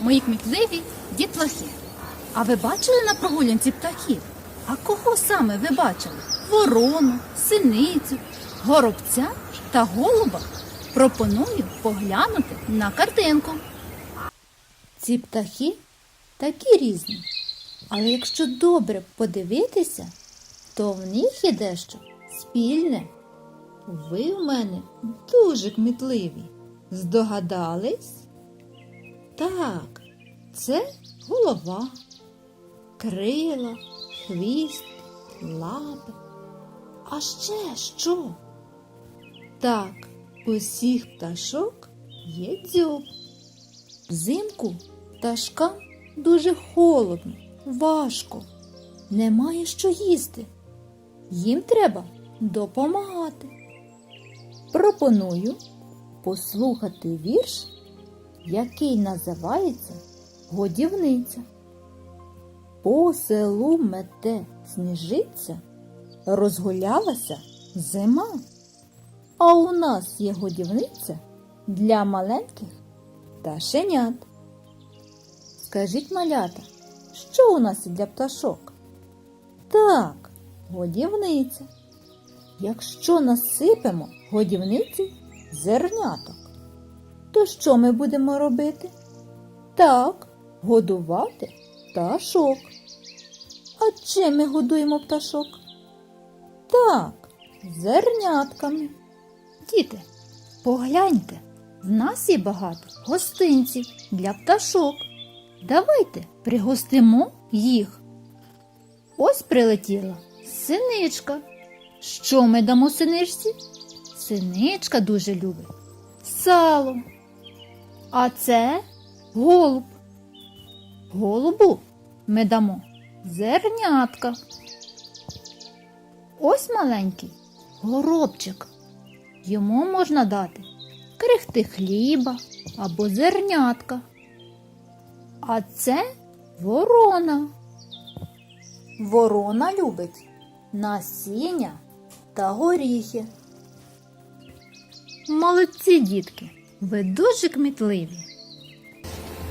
мої кмітливі дітлахи. А ви бачили на прогулянці птахів? А кого саме ви бачили? Ворону, синицю, горобця та голуба? Пропоную поглянути на картинку. Ці птахи такі різні, але якщо добре подивитися, то в них є дещо спільне. Ви в мене дуже кмітливі. Здогадались? Так, це голова, крила, хвіст, лапи. А ще що? Так, у всіх пташок є дзьоб. Взимку пташкам дуже холодно, важко, немає що їсти. Їм треба допомагати. Пропоную послухати вірш, який називається Годівниця. По селу мете сніжиться, розгулялася зима. А у нас є годівниця для маленьких пташенят. Скажіть, малята, що у нас для пташок? Так, годівниця. Якщо насипемо годівниці зерняток, то що ми будемо робити? Так, годувати пташок. А чим ми годуємо пташок? Так, зернятками. Діти, погляньте, в нас є багато гостинців для пташок. Давайте пригостимо їх. Ось прилетіла синичка. Що ми дамо синичці? Синичка дуже любить сало. А це голуб. Голубу ми дамо зернятка. Ось маленький горобчик. Йому можна дати крихти хліба або зернятка. А це ворона. Ворона любить насіння та горіхи. Молодці, дітки, ви дуже кмітливі.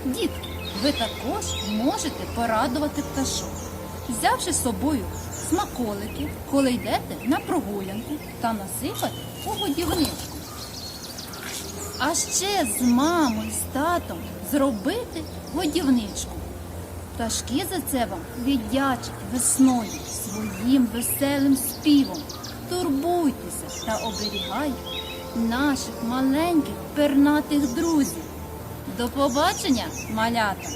Дітки, ви також можете порадувати пташок, взявши з собою смаколики, коли йдете на прогулянку та насипати у годівничку. А ще з мамою, з татом зробити годівничку. Пташки за це вам віддячать весною своїм веселим співом. Турбуйтеся та оберігайте наших маленьких пернатих друзів. До побачення, малята!